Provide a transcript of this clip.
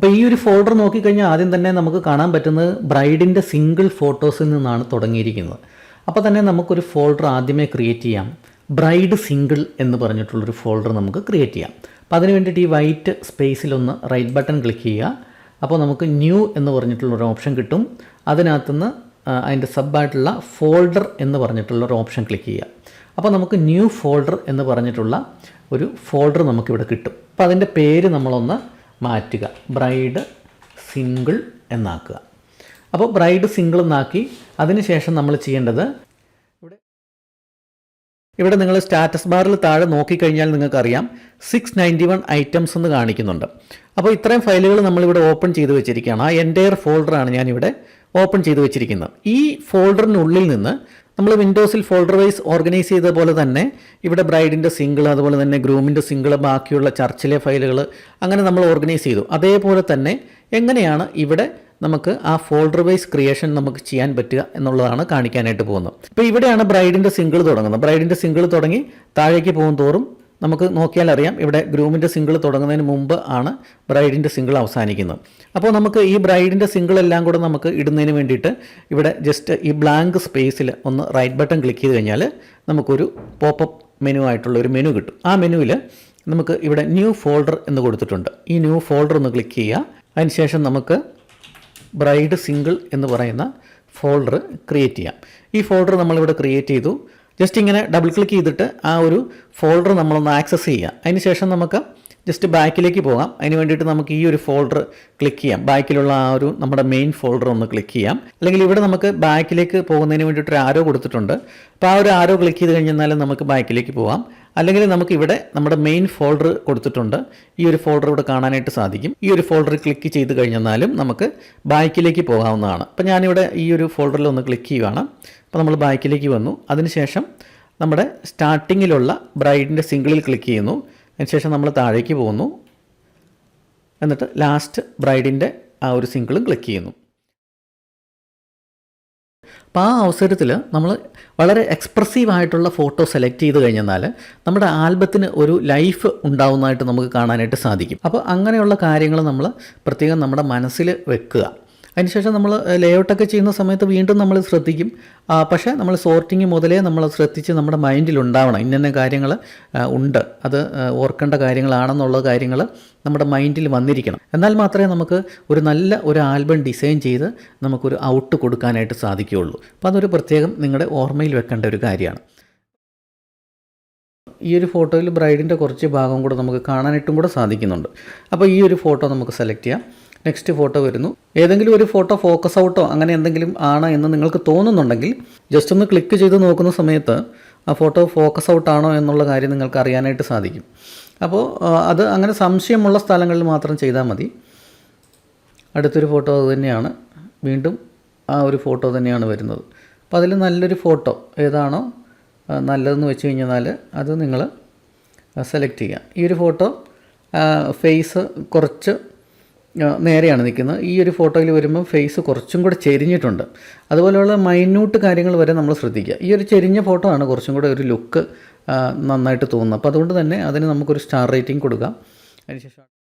അപ്പോൾ ഈ ഒരു ഫോൾഡർ നോക്കിക്കഴിഞ്ഞാൽ ആദ്യം തന്നെ നമുക്ക് കാണാൻ പറ്റുന്നത് ബ്രൈഡിന്റെ സിംഗിൾ ഫോട്ടോസിൽ നിന്നാണ് തുടങ്ങിയിരിക്കുന്നത്. അപ്പോൾ തന്നെ നമുക്കൊരു ഫോൾഡർ ആദ്യമേ ക്രിയേറ്റ് ചെയ്യാം. ബ്രൈഡ് സിംഗിൾ എന്ന് പറഞ്ഞിട്ടുള്ളൊരു ഫോൾഡർ നമുക്ക് ക്രിയേറ്റ് ചെയ്യാം. അപ്പോൾ അതിന് വേണ്ടിയിട്ട് ഈ വൈറ്റ് സ്പേസിലൊന്ന് റൈറ്റ് ബട്ടൺ ക്ലിക്ക് ചെയ്യുക. അപ്പോൾ നമുക്ക് ന്യൂ എന്ന് പറഞ്ഞിട്ടുള്ളൊരു ഓപ്ഷൻ കിട്ടും. അതിനകത്തുനിന്ന് അതിന്റെ സബായിട്ടുള്ള ഫോൾഡർ എന്ന് പറഞ്ഞിട്ടുള്ളൊരു ഓപ്ഷൻ ക്ലിക്ക് ചെയ്യുക. അപ്പോൾ നമുക്ക് ന്യൂ ഫോൾഡർ എന്ന് പറഞ്ഞിട്ടുള്ള ഒരു ഫോൾഡർ നമുക്കിവിടെ കിട്ടും. അപ്പോൾ അതിന്റെ പേര് നമ്മളൊന്ന് മാറ്റുക. ബ്രൈഡ് സിംഗിൾ എന്നാക്കുക. അപ്പോൾ ബ്രൈഡ് സിംഗിൾ എന്നാക്കി. അതിനുശേഷം നമ്മൾ ചെയ്യേണ്ടത് ഇവിടെ ഇവിടെ നിങ്ങൾ സ്റ്റാറ്റസ് ബാറിൽ താഴെ നോക്കിക്കഴിഞ്ഞാൽ നിങ്ങൾക്കറിയാം. സിക്സ് നയന്റി വൺ ഐറ്റംസ് എന്ന് കാണിക്കുന്നുണ്ട്. അപ്പോൾ ഇത്രയും ഫയലുകൾ നമ്മളിവിടെ ഓപ്പൺ ചെയ്ത് വെച്ചിരിക്കുകയാണ്. ആ എന്റയർ ഫോൾഡറാണ് ഞാനിവിടെ ഓപ്പൺ ചെയ്ത് വെച്ചിരിക്കുന്നത്. ഈ ഫോൾഡറിനുള്ളിൽ നിന്ന് നമ്മൾ വിൻഡോസിൽ ഫോൾഡർ വൈസ് ഓർഗനൈസ് ചെയ്ത പോലെ തന്നെ ഇവിടെ ബ്രൈഡിന്റെ സിംഗിൾ അതുപോലെ തന്നെ ഗ്രൂമിന്റെ സിംഗിൾ ബാക്കിയുള്ള ചർച്ചിലെ ഫയലുകൾ അങ്ങനെ നമ്മൾ ഓർഗനൈസ് ചെയ്തു. അതേപോലെ തന്നെ എങ്ങനെയാണ് ഇവിടെ നമുക്ക് ആ ഫോൾഡർ വൈസ് ക്രിയേഷൻ നമുക്ക് ചെയ്യാൻ പറ്റുക എന്നുള്ളതാണ് കാണിക്കാനായിട്ട് പോകുന്നത്. ഇപ്പോൾ ഇവിടെയാണ് ബ്രൈഡിന്റെ സിംഗിൾ തുടങ്ങുന്നത്. ബ്രൈഡിന്റെ സിംഗിൾ തുടങ്ങി താഴേക്ക് പോകും തോറും നമുക്ക് നോക്കിയാൽ അറിയാം ഇവിടെ ഗ്രൂമിന്റെ സിംഗിൾ തുടങ്ങുന്നതിന് മുമ്പ് ആണ് ബ്രൈഡിന്റെ സിംഗിൾ അവസാനിക്കുന്നത്. അപ്പോൾ നമുക്ക് ഈ ബ്രൈഡിന്റെ സിംഗിൾ എല്ലാം കൂടെ നമുക്ക് ഇടുന്നതിന് വേണ്ടിയിട്ട് ഇവിടെ ജസ്റ്റ് ഈ ബ്ലാങ്ക് സ്പേസിൽ ഒന്ന് റൈറ്റ് ബട്ടൺ ക്ലിക്ക് ചെയ്ത് കഴിഞ്ഞാൽ നമുക്കൊരു പോപ്പപ്പ് മെനു ആയിട്ടുള്ള ഒരു മെനു കിട്ടും. ആ മെനുവിൽ നമുക്ക് ഇവിടെ ന്യൂ ഫോൾഡർ എന്ന് കൊടുത്തിട്ടുണ്ട്. ഈ ന്യൂ ഫോൾഡർ ഒന്ന് ക്ലിക്ക് ചെയ്യുക. അതിനുശേഷം നമുക്ക് ബ്രൈഡ് സിംഗിൾ എന്ന് പറയുന്ന ഫോൾഡർ ക്രിയേറ്റ് ചെയ്യാം. ഈ ഫോൾഡർ നമ്മളിവിടെ ക്രിയേറ്റ് ചെയ്തു. ജസ്റ്റ് ഇങ്ങനെ ഡബിൾ ക്ലിക്ക് ചെയ്തിട്ട് ആ ഒരു ഫോൾഡർ നമ്മളൊന്ന് ആക്സസ് ചെയ്യാം. അതിന് ശേഷം നമുക്ക് ജസ്റ്റ് ബാക്കിലേക്ക് പോകാം. അതിന് വേണ്ടിയിട്ട് നമുക്ക് ഈ ഒരു ഫോൾഡർ ക്ലിക്ക് ചെയ്യാം. ബാക്കിലുള്ള ആ ഒരു നമ്മുടെ മെയിൻ ഫോൾഡർ ഒന്ന് ക്ലിക്ക് ചെയ്യാം. അല്ലെങ്കിൽ ഇവിടെ നമുക്ക് ബാക്കിലേക്ക് പോകുന്നതിന് വേണ്ടിയിട്ട് ഒരു ആരോ കൊടുത്തിട്ടുണ്ട്. അപ്പോൾ ആ ഒരു ആരോ ക്ലിക്ക് ചെയ്ത് കഴിഞ്ഞാൽ നമുക്ക് ബാക്കിലേക്ക് പോകാം. അല്ലെങ്കിൽ നമുക്ക് ഇവിടെ നമ്മുടെ മെയിൻ ഫോൾഡർ കൊടുത്തിട്ടുണ്ട്. ഈ ഒരു ഫോൾഡർ ഇവിടെ കാണാനായിട്ട് സാധിക്കും. ഈ ഒരു ഫോൾഡർ ക്ലിക്ക് ചെയ്ത് കഴിഞ്ഞാലും നമുക്ക് ബാക്കിലേക്ക് പോകാവുന്നതാണ്. അപ്പോൾ ഞാനിവിടെ ഈ ഒരു ഫോൾഡറിൽ ഒന്ന് ക്ലിക്ക് ചെയ്യുകയാണ്. അപ്പോൾ നമ്മൾ ബാക്കിലേക്ക് വന്നു. അതിനുശേഷം നമ്മുടെ സ്റ്റാർട്ടിങ്ങിലുള്ള ബ്രൈഡിന്റെ സിംഗിളിൽ ക്ലിക്ക് ചെയ്യുന്നു. അതിനുശേഷം നമ്മൾ താഴേക്ക് പോകുന്നു. എന്നിട്ട് ലാസ്റ്റ് ബ്രൈഡിന്റെ ആ ഒരു സിംഗിളും ക്ലിക്ക് ചെയ്യുന്നു. അപ്പോൾ ആ അവസരത്തിൽ നമ്മൾ വളരെ എക്സ്പ്രസീവ് ആയിട്ടുള്ള ഫോട്ടോ സെലക്ട് ചെയ്ത് കഴിഞ്ഞാൽ നമ്മുടെ ആൽബത്തിന് ഒരു ലൈഫ് ഉണ്ടാവുന്നതായിട്ട് നമുക്ക് കാണാനായിട്ട് സാധിക്കും. അപ്പോൾ അങ്ങനെയുള്ള കാര്യങ്ങൾ നമ്മൾ പ്രത്യേകം നമ്മുടെ മനസ്സിൽ വെക്കുക. അതിനുശേഷം നമ്മൾ ലേഔട്ടൊക്കെ ചെയ്യുന്ന സമയത്ത് വീണ്ടും നമ്മൾ ശ്രദ്ധിക്കും. പക്ഷേ നമ്മൾ സോർട്ടിങ് മുതലേ നമ്മൾ ശ്രദ്ധിച്ച് നമ്മുടെ മൈൻഡിൽ ഉണ്ടാവണം. ഇന്ന കാര്യങ്ങൾ ഉണ്ട്. അത് ഓർക്കേണ്ട കാര്യങ്ങളാണെന്നുള്ള കാര്യങ്ങൾ നമ്മുടെ മൈൻഡിൽ വന്നിരിക്കണം. എന്നാൽ മാത്രമേ നമുക്ക് ഒരു നല്ല ഒരു ആൽബം ഡിസൈൻ ചെയ്ത് നമുക്കൊരു ഔട്ട് കൊടുക്കാനായിട്ട് സാധിക്കുകയുള്ളൂ. അപ്പോൾ അതൊരു പ്രത്യേകം നിങ്ങളുടെ ഓർമ്മയിൽ വെക്കേണ്ട ഒരു കാര്യമാണ്. ഈ ഒരു ഫോട്ടോയിൽ ബ്രൈഡിന്റെ കുറച്ച് ഭാഗം കൂടെ നമുക്ക് കാണാനായിട്ടും കൂടെ സാധിക്കുന്നുണ്ട്. അപ്പോൾ ഈ ഒരു ഫോട്ടോ നമുക്ക് സെലക്ട് ചെയ്യാം. നെക്സ്റ്റ് ഫോട്ടോ വരുന്നു. ഏതെങ്കിലും ഒരു ഫോട്ടോ ഫോക്കസ് ഔട്ടോ അങ്ങനെ എന്തെങ്കിലും ആണ് എന്ന് നിങ്ങൾക്ക് തോന്നുന്നുണ്ടെങ്കിൽ ജസ്റ്റ് ഒന്ന് ക്ലിക്ക് ചെയ്ത് നോക്കുന്ന സമയത്ത് ആ ഫോട്ടോ ഫോക്കസ് ഔട്ട് ആണോ എന്നുള്ള കാര്യം നിങ്ങൾക്ക് അറിയാനായിട്ട് സാധിക്കും. അപ്പോൾ അത് അങ്ങനെ സംശയമുള്ള സ്ഥലങ്ങളിൽ മാത്രം ചെയ്താൽ മതി. അടുത്തൊരു ഫോട്ടോ അത് തന്നെയാണ്. വീണ്ടും ആ ഒരു ഫോട്ടോ തന്നെയാണ് വരുന്നത്. അപ്പോൾ അതിൽ നല്ലൊരു ഫോട്ടോ ഏതാണോ നല്ലതെന്ന് വെച്ച് കഴിഞ്ഞാൽ അത് നിങ്ങൾ സെലക്ട് ചെയ്യുക. ഈ ഒരു ഫോട്ടോ ഫേസ് കുറച്ച് നേരെയാണ് നിൽക്കുന്നത്. ഈ ഒരു ഫോട്ടോയിൽ വരുമ്പോൾ ഫേസ് കുറച്ചും കൂടെ ചെരിഞ്ഞിട്ടുണ്ട്. അതുപോലെയുള്ള മൈന്യൂട്ട് കാര്യങ്ങൾ വരെ നമ്മൾ ശ്രദ്ധിക്കുക. ഈ ഒരു ചെരിഞ്ഞ ഫോട്ടോ ആണ് കുറച്ചും കൂടെ ഒരു ലുക്ക് നന്നായിട്ട് തോന്നുന്നത്. അപ്പോൾ അതുകൊണ്ട് തന്നെ അതിന് നമുക്കൊരു സ്റ്റാർ റേറ്റിംഗ് കൊടുക്കാം. അതിനുശേഷം